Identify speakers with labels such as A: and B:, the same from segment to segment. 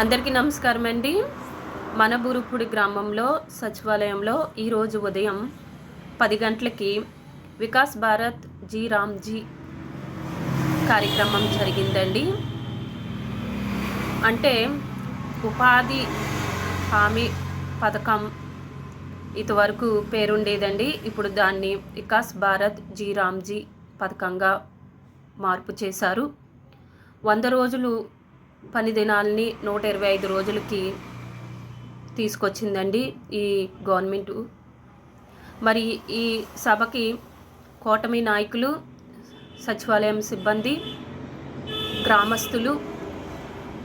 A: అందరికీ నమస్కారం అండి. మన బురుపుడి గ్రామంలో సచివాలయంలో ఈరోజు ఉదయం పది గంటలకి వికాస్ భారత్ జీ రామ్జీ కార్యక్రమం జరిగిందండి. అంటే ఉపాధి హామీ పథకం ఇంతవరకు పేరుండేదండి. ఇప్పుడు దాన్ని వికాస్ భారత్ జీ రామ్జీ పథకంగా మార్పు చేశారు. వంద రోజులు పని దినాల్ని నూట ఇరవై ఐదు రోజులకి తీసుకొచ్చిందండి ఈ గవర్నమెంటు. మరి ఈ సభకి కూటమి నాయకులు సచివాలయం సిబ్బంది గ్రామస్తులు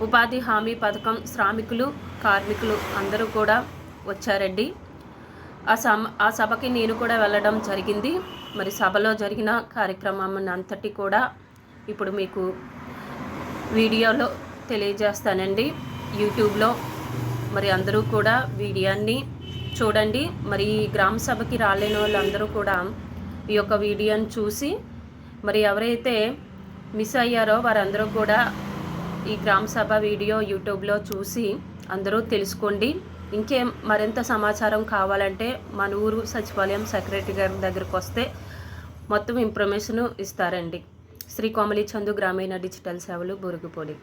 A: ఉపాధి హామీ పథకం శ్రామికులు కార్మికులు అందరూ కూడా వచ్చారండి. ఆ సమ ఆ సభకి నేను కూడా వెళ్ళడం జరిగింది. మరి సభలో జరిగిన కార్యక్రమం అంతటి కూడా ఇప్పుడు మీకు వీడియోలో తెలియజేస్తానండి. యూట్యూబ్లో మరి అందరూ కూడా వీడియోని చూడండి. మరి ఈ గ్రామ సభకి రాలేని వాళ్ళందరూ కూడా ఈ యొక్క వీడియోని చూసి మరి ఎవరైతే మిస్ అయ్యారో వారందరూ కూడా ఈ గ్రామ సభ వీడియో యూట్యూబ్లో చూసి అందరూ తెలుసుకోండి. ఇంకేం మరింత సమాచారం కావాలంటే మన ఊరు సచివాలయం సెక్రటరీ గారి దగ్గరకు వస్తే మొత్తం ఇన్ఫర్మేషన్ ఇస్తారండి. శ్రీ కోమలి చందు గ్రామీణ డిజిటల్ సేవలు బురుగుపొడి.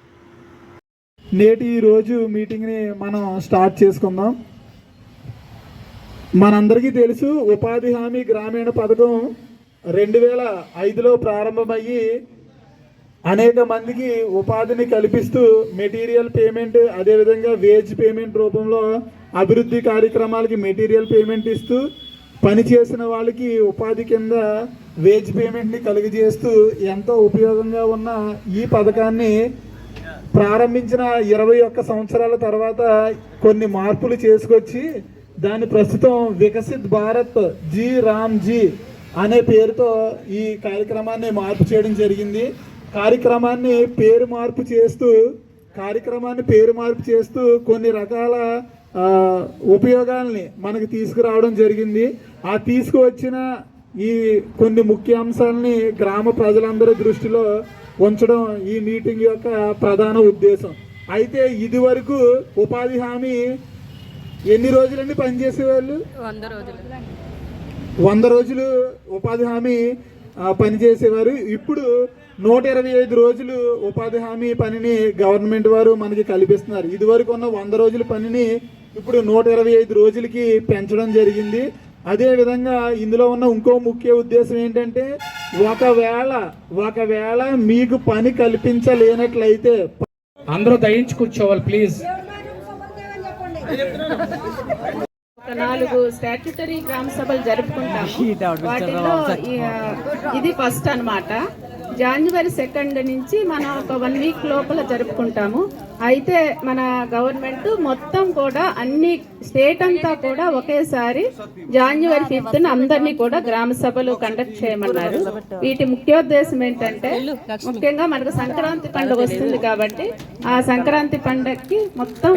B: నేటి ఈ రోజు మీటింగ్ని మనం స్టార్ట్ చేసుకుందాం. మనందరికీ తెలుసు ఉపాధి హామీ గ్రామీణ పథకం రెండు వేల ఐదులో ప్రారంభమయ్యి అనేక మందికి ఉపాధిని కల్పిస్తూ మెటీరియల్ పేమెంట్ అదేవిధంగా వేజ్ పేమెంట్ రూపంలో అభివృద్ధి కార్యక్రమాలకి మెటీరియల్ పేమెంట్ ఇస్తూ పని చేసిన వాళ్ళకి ఉపాధి కింద వేజ్ పేమెంట్ని కలుగజేస్తూ ఎంతో ఉపయోగంగా ఉన్న ఈ పథకాన్ని ప్రారంభించిన ఇరవై ఒక్క సంవత్సరాల తర్వాత కొన్ని మార్పులు చేసుకొచ్చి దాన్ని ప్రస్తుతం Viksit Bharat G RAM G అనే పేరుతో ఈ కార్యక్రమాన్ని మార్పు చేయడం జరిగింది. కార్యక్రమాన్ని పేరు మార్పు చేస్తూ కార్యక్రమాన్ని పేరు మార్పు చేస్తూ కొన్ని రకాల ఉపయోగాల్ని మనకి తీసుకురావడం జరిగింది. ఆ తీసుకువచ్చిన ఈ కొన్ని ముఖ్య అంశాలని గ్రామ ప్రజలందరి దృష్టిలో ఉంచడం ఈ మీటింగ్ యొక్క ప్రధాన ఉద్దేశం. అయితే ఇది వరకు ఉపాధి హామీ ఎన్ని రోజులండి పనిచేసేవాళ్ళు?
A: వంద రోజులు.
B: వంద రోజులు ఉపాధి హామీ పనిచేసేవారు. ఇప్పుడు నూట ఇరవై ఐదు రోజులు ఉపాధి హామీ పనిని గవర్నమెంట్ వారు మనకి కల్పిస్తున్నారు. ఇదివరకు ఉన్న వంద రోజుల పనిని ఇప్పుడు నూట ఇరవై ఐదు రోజులకి పెంచడం జరిగింది. అదే విధంగా ఇందులో ఉన్న ఇంకో ముఖ్య ఉద్దేశం ఏంటంటే ఒకవేళ ఒకవేళ మీకు పని కల్పించలేనట్లయితే
C: అందరూ దయించి కూర్చోవాలి ప్లీజ్
D: నాలుగు స్టాట్యుటరీ గ్రామ సభలు జరుపుకుంటాము. వాటిలో ఇది ఫస్ట్ అన్నమాట. జనవరి సెకండ్ నుంచి మనం ఒక వన్ వీక్ లోపల జరుపుకుంటాము. అయితే మన గవర్నమెంట్ మొత్తం కూడా అన్ని స్టేట్ అంతా కూడా ఒకేసారి జనవరి ఫిఫ్త్ అందరినీ కూడా గ్రామ సభలు కండక్ట్ చేయమన్నారు. వీటి ముఖ్యోద్దేశం ఏంటంటే ముఖ్యంగా మనకు సంక్రాంతి పండుగ వస్తుంది కాబట్టి ఆ సంక్రాంతి పండుగకి మొత్తం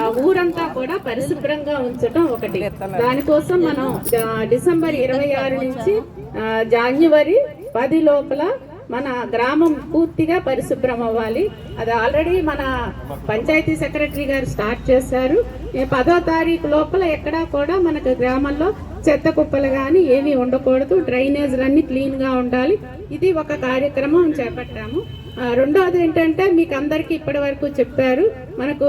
D: ఆ ఊరంతా కూడా పరిశుభ్రంగా ఉంచడం ఒకటి. దానికోసం మనం డిసెంబర్ ఇరవై ఆరు నుంచి జాన్యువరి జనవరి పది లోపల మన గ్రామం పూర్తిగా పరిశుభ్రం అవ్వాలి. అది ఆల్రెడీ మన పంచాయతీ సెక్రటరీ గారు స్టార్ట్ చేశారు. పదో తారీఖు లోపల ఎక్కడా కూడా మనకు గ్రామంలో చెత్త కుప్పలు కానీ ఏమీ ఉండకూడదు. డ్రైనేజ్లన్నీ క్లీన్గా ఉండాలి. ఇది ఒక కార్యక్రమం చేపట్టాము. రెండవది ఏంటంటే మీకు అందరికీ ఇప్పటి వరకు చెప్పారు. మనకు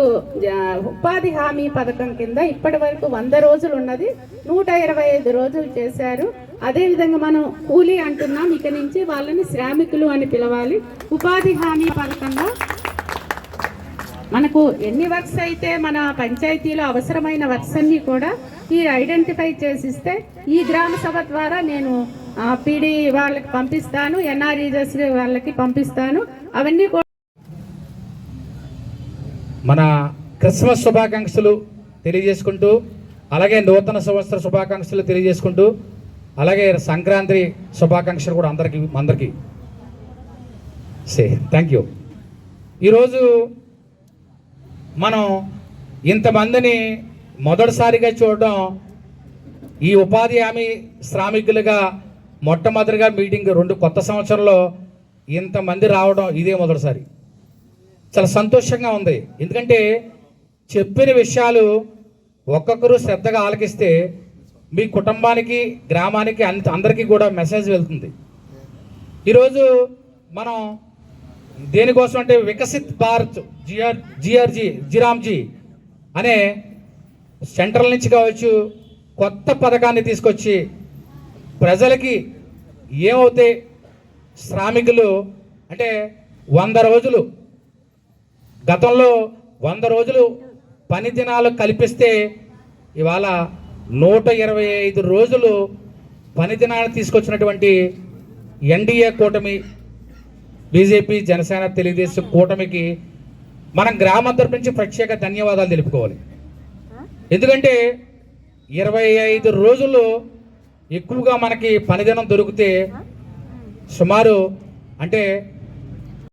D: ఉపాధి హామీ పథకం కింద ఇప్పటి వరకు వంద రోజులు ఉన్నది నూట ఇరవై ఐదు రోజులు చేశారు. అదేవిధంగా మనం కూలీ అంటున్నాం ఇక నుంచి వాళ్ళని శ్రామికులు అని పిలవాలి. ఉపాధి హామీ పథకంగా మనకు ఎన్ని వర్క్స్ అయితే మన పంచాయతీలో అవసరమైన వర్క్స్ అన్నీ కూడా మీరు ఐడెంటిఫై చేసిస్తే ఈ గ్రామ సభ ద్వారా నేను పీడీ వాళ్ళకి పంపిస్తాను ఎన్ఆర్ఈజెస్ వాళ్ళకి పంపిస్తాను. అవన్నీ కూడా
C: మన క్రిస్మస్ శుభాకాంక్షలు తెలియజేసుకుంటూ అలాగే నూతన సంవత్సర శుభాకాంక్షలు తెలియజేసుకుంటూ అలాగే సంక్రాంతి శుభాకాంక్షలు కూడా అందరికీ అందరికీ. సే థ్యాంక్ యూ ఈరోజు మనం ఇంతమందిని మొదటిసారిగా చూడడం ఈ ఉపాధి హామీ శ్రామికులుగా మొట్టమొదటిగా మీటింగ్ రెండు కొత్త సంవత్సరంలో ఇంతమంది రావడం ఇదే మొదటిసారి. చాలా సంతోషంగా ఉంది. ఎందుకంటే చెప్పిన విషయాలు ఒక్కొక్కరు శ్రద్ధగా ఆలకిస్తే మీ కుటుంబానికి గ్రామానికి అందరికీ కూడా మెసేజ్ వెళ్తుంది. ఈరోజు మనం దేనికోసం అంటే Viksit Bharat G R G R G G RAM G అనే సెంట్రల్ నుంచి కావచ్చు కొత్త పథకాన్ని తీసుకొచ్చి ప్రజలకి ఏమవుతే శ్రామికులు అంటే వంద రోజులు గతంలో వంద రోజులు పని దినాలు కల్పిస్తే ఇవాళ నూట ఇరవై ఐదు రోజులు పనిదినాలు తీసుకొచ్చినటువంటి ఎన్డీఏ కూటమి బీజేపీ జనసేన తెలుగుదేశం కూటమికి మనం గ్రామం తరపు నుంచి ప్రత్యేక ధన్యవాదాలు తెలుపుకోవాలి. ఎందుకంటే ఇరవై ఐదు రోజులు ఎక్కువగా మనకి పనిదినం దొరికితే సుమారు అంటే